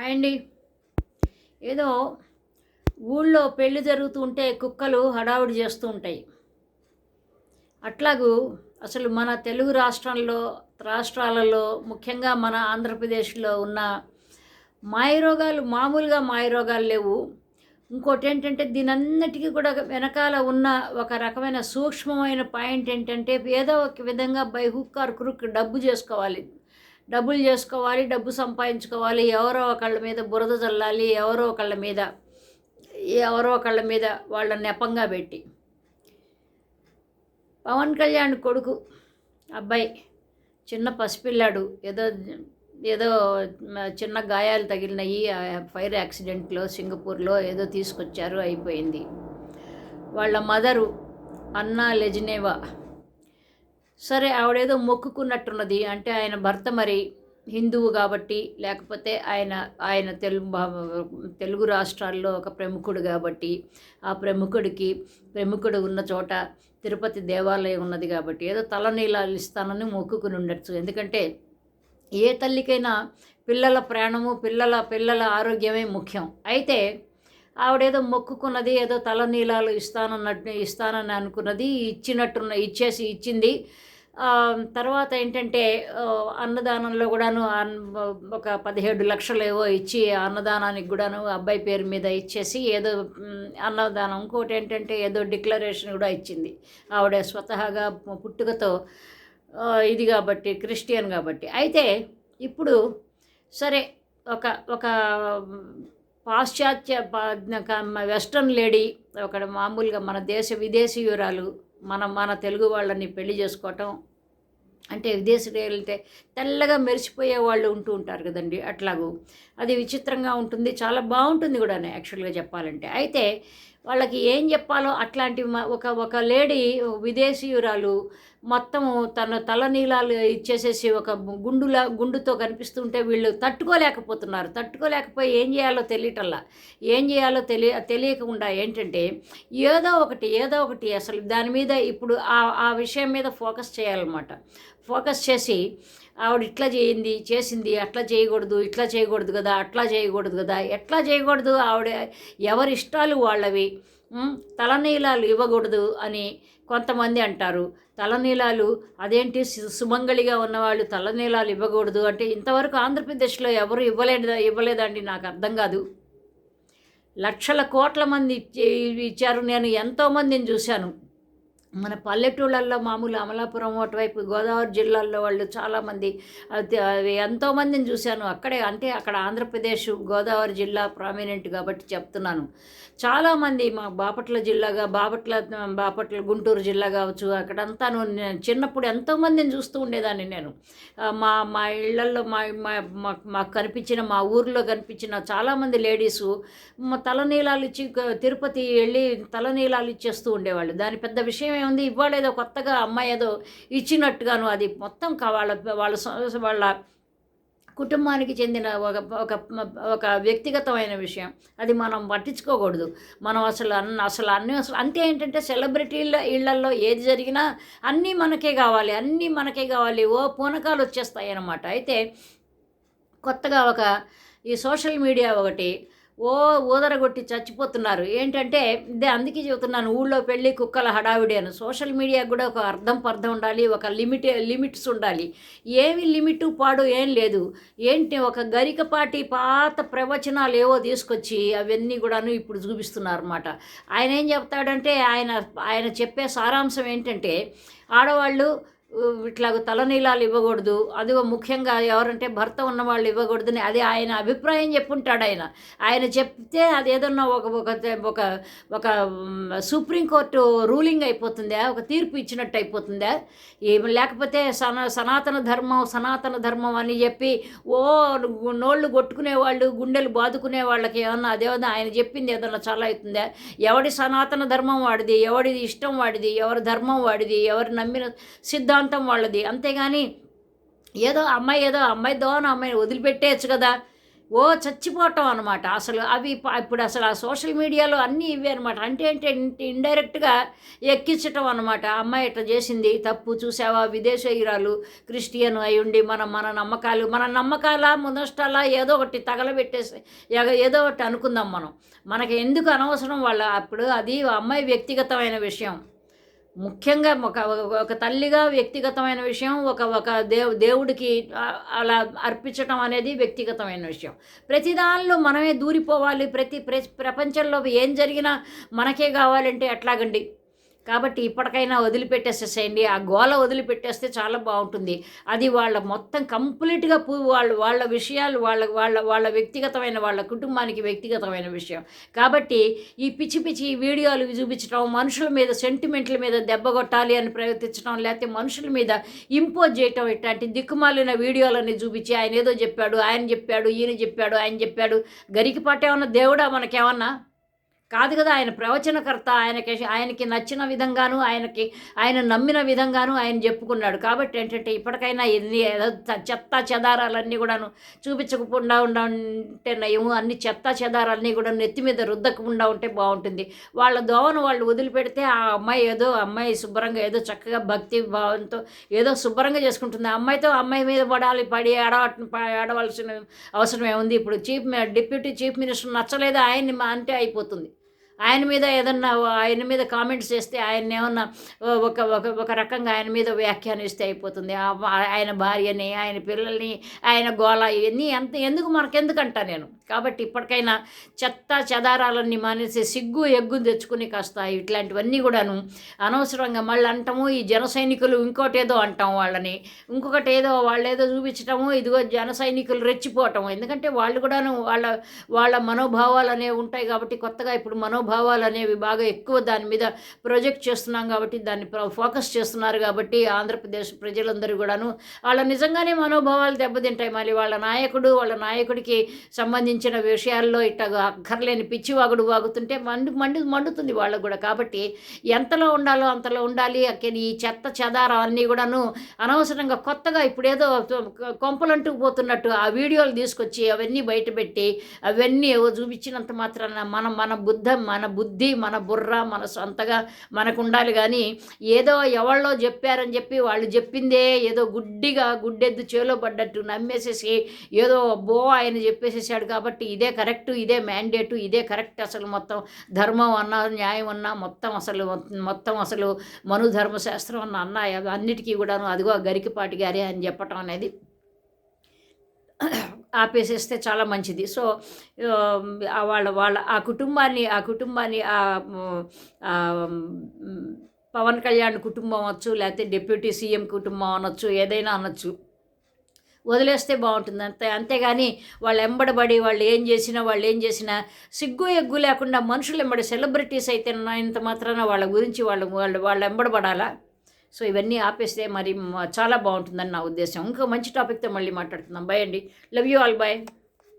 Hi అండి ఏదో ఊళ్ళో పెళ్ళి జరుగుతూ ఉంటే కుక్కలు హడావుడి చేస్తూ ఉంటాయి. అట్లాగూ అసలు మన తెలుగు రాష్ట్రంలో రాష్ట్రాలలో ముఖ్యంగా మన ఆంధ్రప్రదేశ్లో ఉన్న మాయరోగాలు మామూలుగా మాయరోగాలు లేవు. ఇంకోటి ఏంటంటే దీనన్నిటికీ కూడా వెనకాల ఉన్న ఒక రకమైన సూక్ష్మమైన పాయింట్ ఏంటంటే ఏదో ఒక విధంగా బై హుక్ ఆర్ క్రుక్ డబ్బు చేసుకోవాలి. డబ్బులు చేసుకోవాలి డబ్బు సంపాదించుకోవాలి ఎవరో ఒకళ్ళ మీద బురద చల్లాలి ఎవరో ఒకళ్ళ మీద ఎవరో ఒకళ్ళ మీద వాళ్ళ నెపంగా పెట్టి. పవన్ కళ్యాణ్ కొడుకు అబ్బాయి చిన్న పసిపిల్లాడు ఏదో ఏదో చిన్న గాయాలు తగిలినాయి ఫైర్ యాక్సిడెంట్లో సింగపూర్లో ఏదో తీసుకొచ్చారు అయిపోయింది. వాళ్ళ మదరు అన్నా లెజినేవా సరే ఆవిడేదో మొక్కుకున్నట్టున్నది. అంటే ఆయన భర్త మరి హిందువు కాబట్టి లేకపోతే ఆయన ఆయన తెలుగు తెలుగు రాష్ట్రాల్లో ఒక ప్రముఖుడు కాబట్టి ఆ ప్రముఖుడికి ప్రముఖుడు ఉన్న చోట తిరుపతి దేవాలయం ఉన్నది కాబట్టి ఏదో తలనీలాలు ఇస్తానని మొక్కుకుని ఉండొచ్చు. ఎందుకంటే ఏ తల్లికైనా పిల్లల ప్రాణము పిల్లల పిల్లల ఆరోగ్యమే ముఖ్యం. అయితే ఆవిడేదో మొక్కుకున్నది ఏదో తలనీలాలు ఇస్తానన్నట్టు ఇస్తానని అనుకున్నది ఇచ్చినట్టున్న ఇచ్చేసి ఇచ్చింది. తర్వాత ఏంటంటే అన్నదానంలో కూడాను ఒక పదిహేడు లక్షలు ఏవో ఇచ్చి అన్నదానానికి కూడాను అబ్బాయి పేరు మీద ఇచ్చేసి ఏదో అన్నదానం ఇంకోటి ఏంటంటే ఏదో డిక్లరేషన్ కూడా ఇచ్చింది. ఆవిడ స్వతహాగా పుట్టుకతో ఇది కాబట్టి క్రిస్టియన్ కాబట్టి. అయితే ఇప్పుడు సరే ఒక ఒక పాశ్చాత్య వెస్ట్రన్ లేడీ ఒక మామూలుగా మన దేశ విదేశీయురాలు మన మన తెలుగు వాళ్ళని పెళ్ళి చేసుకోవటం అంటే విదేశీ వెళ్తే తెల్లగా మెరిసిపోయే వాళ్ళు ఉంటూ ఉంటారు కదండి అట్లాగూ. అది విచిత్రంగా ఉంటుంది. చాలా బాగుంటుంది కూడా యాక్చువల్గా చెప్పాలంటే. అయితే వాళ్ళకి ఏం చెప్పాలో అట్లాంటి ఒక ఒక లేడీ విదేశీయురాలు మొత్తము తన తలనీలాలు ఇచ్చేసేసి ఒక గుండులా గుండుతో కనిపిస్తుంటే వీళ్ళు తట్టుకోలేకపోతున్నారు. తట్టుకోలేకపోయి ఏం చేయాలో తెలియటల్లా. ఏం చేయాలో తెలియ తెలియకుండా ఏంటంటే ఏదో ఒకటి ఏదో ఒకటి అసలు దాని మీద ఇప్పుడు ఆ ఆ విషయం మీద ఫోకస్ చేయాలన్నమాట. ఫోకస్ చేసి ఆవిడ ఇట్లా చేయింది చేసింది అట్లా చేయకూడదు ఇట్లా చేయకూడదు కదా అట్లా చేయకూడదు కదా ఎట్లా చేయకూడదు ఆవిడ ఎవరి ఇష్టాలు వాళ్ళవి. తలనీలాలు ఇవ్వకూడదు అని కొంతమంది అంటారు. తలనీలాలు అదేంటి సుమంగళిగా ఉన్నవాళ్ళు తలనీలాలు ఇవ్వకూడదు అంటే ఇంతవరకు ఆంధ్రప్రదేశ్లో ఎవరు ఇవ్వలేదు ఇవ్వలేదండి నాకు అర్థం కాదు. లక్షల కోట్ల మంది ఇచ్చారు. నేను ఎంతోమందిని చూశాను. మన పల్లెటూళ్ళల్లో మామూలు అమలాపురం అటువైపు గోదావరి జిల్లాల్లో వాళ్ళు చాలామంది ఎంతోమందిని చూశాను. అక్కడే అంటే అక్కడ ఆంధ్రప్రదేశ్ గోదావరి జిల్లా ప్రామినెంట్ కాబట్టి చెప్తున్నాను. చాలామంది మా బాపట్ల జిల్లాగా బాపట్ల బాపట్ల గుంటూరు జిల్లా కావచ్చు అక్కడంతా చిన్నప్పుడు ఎంతోమందిని చూస్తూ ఉండేదాన్ని నేను. మా మా ఇళ్ళల్లో మా మాకు కనిపించిన మా ఊర్లో కనిపించిన చాలామంది లేడీసు తలనీలాలు ఇచ్చి తిరుపతి వెళ్ళి తలనీలాలు ఇచ్చేస్తూ ఉండేవాళ్ళు. దాని పెద్ద విషయం ఏముంది ఇవాళ ఏదో కొత్తగా అమ్మాయి ఏదో ఇచ్చినట్టుగాను అది మొత్తం వాళ్ళ వాళ్ళ వాళ్ళ కుటుంబానికి చెందిన ఒక ఒక ఒక వ్యక్తిగతమైన విషయం. అది మనం పట్టించుకోకూడదు. మనం అసలు అన్న అసలు అన్నీ అసలు అంతే ఏంటంటే సెలబ్రిటీల ఇళ్ళల్లో ఏది జరిగినా అన్నీ మనకే కావాలి. అన్నీ మనకే కావాలి. ఓ పూనకాలు వచ్చేస్తాయి అన్నమాట అయితే కొత్తగా ఒక ఈ సోషల్ మీడియా ఒకటి ఓ ఊదరగొట్టి చచ్చిపోతున్నారు. ఏంటంటే ఇదే అందుకే చెబుతున్నాను ఊళ్ళో పెళ్ళి కుక్కల హడావిడి అని. సోషల్ మీడియా కూడా ఒక అర్థం పర్థం ఉండాలి ఒక లిమిట్ లిమిట్స్ ఉండాలి. ఏమి లిమిట్ పాడు ఏం లేదు. ఏంటి ఒక గరికపాటి పాత ప్రవచనాలు ఏవో తీసుకొచ్చి అవన్నీ కూడాను ఇప్పుడు చూపిస్తున్నారు అనమాట ఆయన ఏం చెప్తాడంటే ఆయన ఆయన చెప్పే సారాంశం ఏంటంటే ఆడవాళ్ళు ఇట్లా తలనీలాలు ఇవ్వకూడదు. అదిగో ముఖ్యంగా ఎవరంటే భర్త ఉన్న వాళ్ళు ఇవ్వకూడదని అది ఆయన అభిప్రాయం చెప్పుంటాడు ఆయన. ఆయన చెప్తే అది ఏదన్నా ఒక ఒక ఒక ఒక సుప్రీంకోర్టు రూలింగ్ అయిపోతుందా? ఒక తీర్పు ఇచ్చినట్టు అయిపోతుందా? ఏమి లేకపోతే సనా సనాతన ధర్మం సనాతన ధర్మం అని చెప్పి ఓ నోళ్ళు కొట్టుకునే వాళ్ళు గుండెలు బాదుకునే వాళ్ళకి ఏమన్నా అదేమన్నా ఆయన చెప్పింది ఏదన్నా చాలా అవుతుందా? ఎవడి సనాతన ధర్మం వాడిది ఎవడిది ఇష్టం వాడిది ఎవరి ధర్మం వాడిది ఎవరు నమ్మిన సిద్ధాంతం సిద్ధాంతం వాళ్ళది. అంతేగాని ఏదో అమ్మాయి ఏదో అమ్మాయి దోన అమ్మాయిని వదిలిపెట్టేయచ్చు కదా. ఓ చచ్చిపోవటం అనమాట అసలు అవి ఇప్పుడు అసలు ఆ సోషల్ మీడియాలో అన్నీ ఇవే అనమాట అంటే ఏంటి ఇండైరెక్ట్గా ఎక్కించటం అనమాట అమ్మాయి ఇట్లా చేసింది? తప్పు చూసావా? విదేశీయురాలు క్రిస్టియన్ అయి ఉండి మన మన నమ్మకాలు మన నమ్మకాల ముదష్టాల ఏదో ఒకటి తగలబెట్టేసి ఏదో ఒకటి అనుకుందాం మనం. మనకి ఎందుకు అనవసరం వాళ్ళ అప్పుడు అది అమ్మాయి వ్యక్తిగతమైన విషయం. ముఖ్యంగా ఒక ఒక తల్లిగా వ్యక్తిగతమైన విషయం ఒక ఒక దేవు దేవుడికి అలా అర్పించటం అనేది వ్యక్తిగతమైన విషయం. ప్రతి దానిలో మనమే దూరిపోవాలి. ప్రతి ప్ర- ప్రపంచంలో ఏం జరిగినా మనకే కావాలంటే ఎట్లాగండి కాబట్టి ఇప్పటికైనా వదిలిపెట్టేసేసేయండి. ఆ గోల వదిలిపెట్టేస్తే చాలా బాగుంటుంది. అది వాళ్ళ మొత్తం కంప్లీట్గా పూ వాళ్ళ వాళ్ళ విషయాలు వాళ్ళ వాళ్ళ వాళ్ళ వ్యక్తిగతమైన వాళ్ళ కుటుంబానికి వ్యక్తిగతమైన విషయం. కాబట్టి ఈ పిచ్చి పిచ్చి వీడియోలు చూపించడం మనుషుల మీద సెంటిమెంట్ల మీద దెబ్బ కొట్టాలి అని ప్రయత్నించడం లేకపోతే మనుషుల మీద ఇంపోజ్ చేయటం ఇట్లాంటి దిక్కుమాలిన వీడియోలన్నీ చూపించి ఆయన ఏదో చెప్పాడు ఆయన చెప్పాడు ఈయన చెప్పాడు ఆయన చెప్పాడు. గరికిపాట ఏమన్నా దేవుడా మనకేమన్నా? కాదు కదా ఆయన ప్రవచనకర్త ఆయనకి ఆయనకి నచ్చిన విధంగాను ఆయనకి ఆయన నమ్మిన విధంగాను ఆయన చెప్పుకున్నాడు. కాబట్టి ఏంటంటే ఇప్పటికైనా ఎన్ని ఏదో చెత్త చెదారాలన్నీ కూడాను చూపించకుండా ఉండా ఉంటే నయము. అన్ని చెత్త చెదారాలన్నీ కూడా నెత్తి మీద రుద్దకుండా ఉంటే బాగుంటుంది. వాళ్ళ దోవను వాళ్ళు వదిలిపెడితే ఆ అమ్మాయి ఏదో అమ్మాయి శుభ్రంగా ఏదో చక్కగా భక్తి భావంతో ఏదో శుభ్రంగా చేసుకుంటుంది. ఆ అమ్మాయితో అమ్మాయి మీద పడాలి పడి ఆడ ఆడవలసిన అవసరం ఏముంది? ఇప్పుడు చీఫ్ డిప్యూటీ చీఫ్ మినిస్టర్ నచ్చలేదు? ఆయన్ని మా- అంటే అయిపోతుంది. ఆయన మీద ఏదన్నా ఆయన మీద కామెంట్స్ చేస్తే ఆయన ఏమన్నా ఒక ఒక ఒక రకంగా ఆయన మీద వ్యాఖ్యానిస్తే అయిపోతుంది. ఆ- ఆయన భార్యని ఆయన పిల్లల్ని ఆయన గోళ ఇవన్నీ ఎంత ఎందుకు మనకెందుకంట నేను? కాబట్టి ఇప్పటికైనా చెత్త చెదారాలన్నీ మానేసి సిగ్గు ఎగ్గు తెచ్చుకుని కాస్త ఇట్లాంటివన్నీ కూడాను అనవసరంగా మళ్ళీ అంటాము ఈ జన సైనికులు ఇంకోటి ఏదో అంటాం వాళ్ళని. ఇంకొకటి ఏదో వాళ్ళు ఏదో చూపించటము ఇదిగో జన సైనికులు రెచ్చిపోవటం ఎందుకంటే వాళ్ళు కూడాను వాళ్ళ వాళ్ళ మనోభావాలు అనేవి ఉంటాయి కాబట్టి కొత్తగా ఇప్పుడు మనోభావాలు అనేవి బాగా ఎక్కువ దాని మీద ప్రొజెక్ట్ చేస్తున్నాం కాబట్టి దాన్ని ప్ర- ఫోకస్ చేస్తున్నారు కాబట్టి ఆంధ్రప్రదేశ్ ప్రజలందరూ కూడాను వాళ్ళ నిజంగానే మనోభావాలు దెబ్బతింటాయి. మళ్ళీ వాళ్ళ నాయకుడు వాళ్ళ నాయకుడికి సంబంధించి సంబంధించిన విషయాల్లో ఇట్ట అక్కర్లేని పిచ్చి వాగుడు వాగుతుంటే మండు మండు మండుతుంది వాళ్ళకు కూడా. కాబట్టి ఎంతలో ఉండాలో అంతలో ఉండాలి. అక్కని ఈ చెత్త చెదారం అన్నీ కూడాను అనవసరంగా కొత్తగా ఇప్పుడేదో కొంపలంటూ పోతున్నట్టు ఆ వీడియోలు తీసుకొచ్చి అవన్నీ బయటపెట్టి అవన్నీ చూపించినంత మాత్రాన మన మన బుద్ధ మన బుద్ధి మన బుర్ర మన సొంతగా మనకు ఉండాలి కానీ ఏదో ఎవళ్ళో చెప్పారని చెప్పి వాళ్ళు చెప్పిందే ఏదో గుడ్డిగా గుడ్డెద్దు చేలో పడ్డట్టు నమ్మేసేసి ఏదో బో ఆయన చెప్పేసేసాడు కాబట్టి కాబట్టి ఇదే కరెక్ట్ ఇదే మ్యాండేటు ఇదే కరెక్ట్ అసలు మొత్తం ధర్మం అన్నా న్యాయం అన్నా మొత్తం అసలు మొత్తం అసలు మను ధర్మశాస్త్రం అన్న అన్న అన్నిటికీ కూడాను అదిగో గరికిపాటి గారే అని చెప్పటం అనేది ఆపేసేస్తే చాలా మంచిది. సో వాళ్ళ వాళ్ళ ఆ కుటుంబాన్ని ఆ కుటుంబాన్ని ఆ పవన్ కళ్యాణ్ కుటుంబం అవచ్చు లేకపోతే డిప్యూటీ సీఎం కుటుంబం అనొచ్చు ఏదైనా అనొచ్చు. వదిలేస్తే బాగుంటుంది. అంతే అంతేగాని వాళ్ళు ఎంబడబడి వాళ్ళు ఏం చేసినా వాళ్ళు ఏం చేసినా సిగ్గు ఎగ్గు లేకుండా మనుషులు ఎంబడి సెలబ్రిటీస్ అయితే ఇంత మాత్రాన వాళ్ళ గురించి వాళ్ళు వాళ్ళు వాళ్ళు ఎంబడబడాలా? సో ఇవన్నీ ఆపేస్తే మరి చాలా బాగుంటుందని నా ఉద్దేశం. ఇంకా మంచి టాపిక్తో మళ్ళీ మాట్లాడుతున్నాం బాయ్ అండి. Love you all. బాయ్